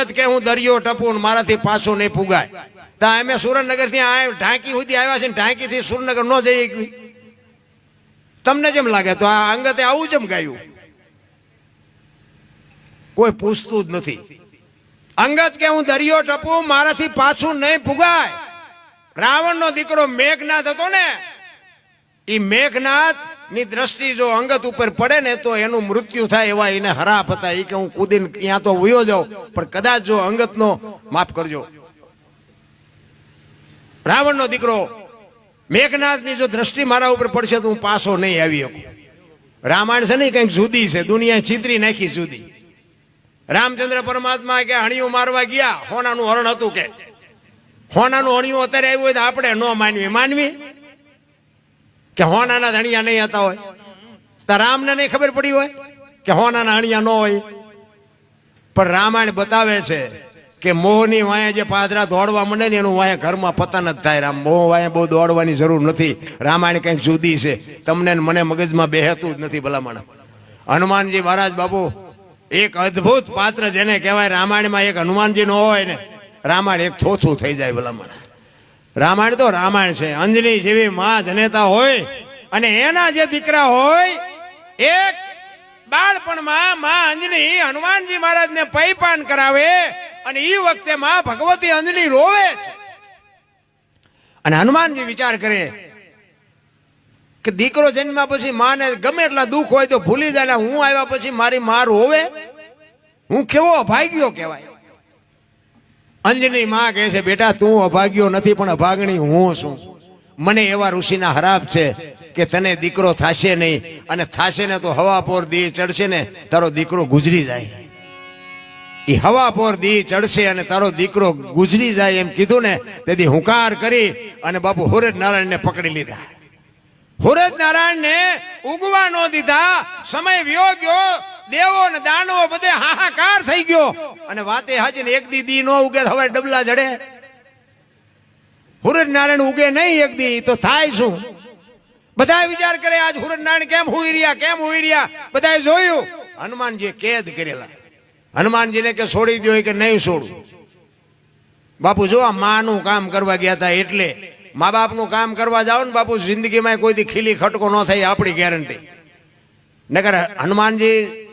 અંગત કે હું દરિયો ટપું મારાથી પાછું નહીં પુગાય. ત્યાં અમે સુરેન્દ્રનગરથી આ ઢાંકી સુધી આવ્યા છે ને ઢાંકી થી સુરેન્દ્રનગર ન જઈ તમને જેમ લાગે તો આ અંગતે આવું જેમ ગાયું? કોઈ પૂછતું જ નથી. અંગત કે હું દરિયો ટપું, મારાથી પાછું નહીં પુગાય. રાવણનો દીકરો મેઘનાથ હતો ને એ મેઘનાથ ની દ્રષ્ટિ જો અંગત ઉપર પડે ને તો એનું મૃત્યુ થાય એવા એને હરાપ હતા. એ કે હું કૂદીને ત્યાં તો વયો જાઉં. પણ કદાચ જો અંગતનો, માફ કરજો. રાવણનો દીકરો, મેઘનાથની જો દ્રષ્ટિ મારા ઉપર પડશે તો હું પાછો નહીં આવી શકું. રામાયણ છે ને કંઈક જુદી છે. દુનિયા છીતરી નાખી જુદી. રામચંદ્ર પરમાત્મા કે હણિયું મારવા ગયા. હોનાનું હરણ હતું કે. હોનાનું હણિયું અત્યારે આવ્યું હોય તો આપણે ન માનવી. માનવી? કે હોનાના ધણિયા નહીં હતા હોય? તો રામને નહીં ખબર પડી હોય કે હોનાના હણિયા ન હોય? પણ રામાયણ બતાવે છે કે મોહની વાયા જે પાદરા દોડવા મને ને એનું વાયા ઘરમાં પતન જ થાય રામ. મોહ વાયા બહુ દોડવાની જરૂર નથી. રામાયણ કંઈક જુદી છે. તમને મને મગજમાં બેહતું જ નથી ભલામણ. હનુમાનજી મહારાજ બાબુ એક અદ્ભુત પાત્ર જેને કહેવાય રામાયણમાં એક હનુમાનજી નો હોય ને, રામાયણ એક થોથું થઈ જાય ભલામણ. રામાયણ તો રામાયણ છે. અંજલિ જેવી માં જનેતા હોય અને એના જે દીકરા હોય, એક બાળપણમાં માં અંજલી હનુમાનજી મહારાજને પૈપાન કરાવે અને એ વખતે માં ભગવતી અંજલિ રોવે છે. અને હનુમાનજી વિચાર કરે કે દીકરો જન્મ્યા પછી માને ગમે એટલા દુઃખ હોય તો ભૂલી જાય હું આવ્યા પછી મારી માં રોવે? હું કેવો ભાગ્યો કહેવાય? અંજની માં કહે છે, બેટા, તું અભાગ્યો નથી, પણ અભાગણી હું છું. મને એવા ઋષિના હરાપ છે કે તને દીકરો થાશે નહીં અને થાશે ને તો હવા પોર દી ચડશે ને તારો દીકરો ગુજરી જાય. એ હવા પોર દી ચડશે અને તારો દીકરો ગુજરી જાય એમ કીધું ને, તેથી હુંકાર કરી અને બાપુ હુરજ નારાયણને પકડી લીધા. હુરજ નારાયણને ઉગવા ન દીધા, સમય વ્યો ગયો દેવો ને દાનવો બધે હાહાકાર થઈ ગયો. અને વાતે હાજી ને એક દી દી નો ઉગે હવે ડબલા જડે. હુરજ નારાયણ ઉગે નહીં એક દી, તો થાય શું? બધા વિચાર કરે, આજ હુરજ નારાયણ કેમ હુઈ રહ્યા? કેમ હુઈ રહ્યા? બધાએ જોયું. હનુમાનજી કેદ કરેલા. હનુમાનજીને કે છોડી દો કે નહીં છોડું. બાપુ, જો આ માનું કામ કરવા ગયા હતા એટલે. મા બાપનું કામ કરવા જાઓ ને બાપુ, જિંદગીમાં કોઈ દી ખીલી ખટકો ન થાય, આપણી ગેરંટી. નગર હનુમાનજી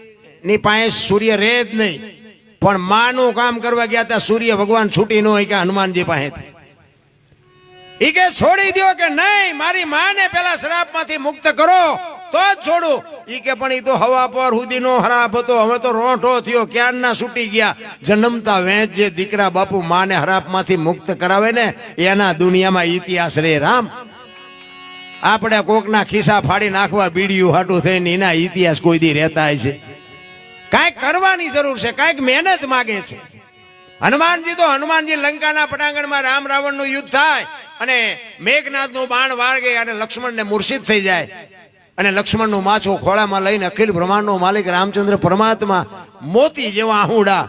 ની પાસે સૂર્ય રહે જ નહીં. પણ માનું કામ કરવા ગયા ત્યાં સૂર્ય ભગવાન છૂટી ન હોય કે હનુમાનજી પાસે ઈ કે છોડી દો કે નહીં, મારી માને પેલા શ્રાપમાંથી મુક્ત કરો, તો જ છોડું. ઈ કે પણ ઈ તો હવા પર હુદીનો હરાપ હતો, હવે તો રોંઠો થયો, ક્યારના છૂટી ગયા? જન્મતા વેચ જે દીકરા બાપુ માને હરાપમાંથી મુક્ત કરાવે ને, એના દુનિયામાં ઇતિહાસ રે રામ. આપણે કોકના ખિસ્સા ફાડી નાખવા બીડીયું હાટું થઈને એના ઇતિહાસ કોઈ દી રહેતા છે કાંઈક કરવાની જરૂર છે, કાંઈક મહેનત માગે છે. હનુમાનજી તો હનુમાનજી લંકાના પટાંગણમાં રામ રાવણનું યુદ્ધ થાય અને મેઘનાથનું બાણ વાળગે અને લક્ષ્મણને મૂર્છિત થઈ જાય. અને લક્ષ્મણનું માછું ખોળામાં લઈને અખિલ બ્રહ્માંડનો માલિક રામચંદ્ર પરમાત્મા મોતી જેવા આહુડા.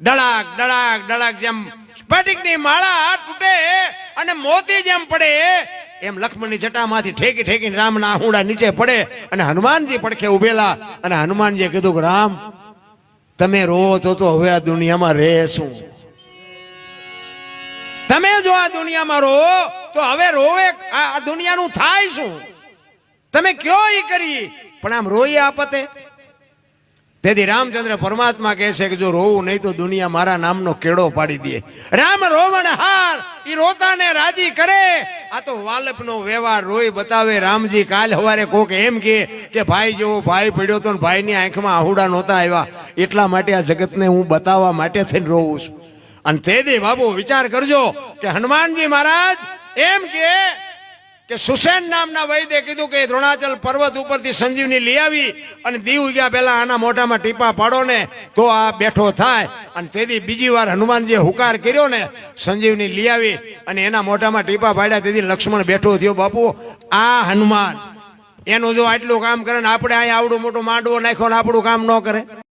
ડળાક ડળાક ડળાક જેમ સ્ફટિકની માળા તૂટે અને મોતી જેમ પડે. એમ લક્ષ્મણની જટામાંથી ઠેકી ઠેકીને રામના આહુડા નીચે પડે અને હનુમાનજી પડખે ઉભેલા અને હનુમાનજીએ કીધું કે, રામ તમે રોવો તો તો હવે આ દુનિયામાં રહે શું? તમે જો આ દુનિયામાં રો તો હવે રોવે આ દુનિયાનું થાય શું? તમે કયો ઈ કરી પણ આમ રોઈ આપતે? તેથી રામચંદ્ર પરમાત્મા કહે છે કે જો રોવું નહીં તો દુનિયા મારા નામનો કેળો પાડી દે. રામ રોવણ હાર એ રોતાને રાજી કરે. આ તો વાલપનો વ્યવહાર રોઈ બતાવે રામજી. કાલ હવારે કોક એમ કે કે ભાઈ જેવો ભાઈ પડ્યો તો ભાઈની આંખમાં આહુડા નહોતા આવ્યા. એટલા માટે આ જગતને હું બતાવવા માટે થઈને રોવું છું. અને તે દે બાબુ વિચાર કરજો કે હનુમાનજી મહારાજ, એમ કે કે સુસેન નામના વૈદ્ય કીધું કે દ્રોણાચલ પર્વત ઉપરથી સંજીવની લઈ આવી અને દીવ ગયા પહેલા આના મોઢામાં ટીપા પાડો ને તો આ બેઠો થાય. અને તેથી બીજી વાર હનુમાનજીએ હુકાર કર્યો ને, સંજીવની લઈ આવી અને એના મોઢામાં ટીપા પાડ્યા. તેથી લક્ષ્મણ બેઠો થયો, બાપુ, આ હનુમાન, એનું જો આટલું કામ કરે ને, આપણે અહીંયા આવડું મોટું માંડવો નાખ્યો ને, આપણું કામ ન કરે.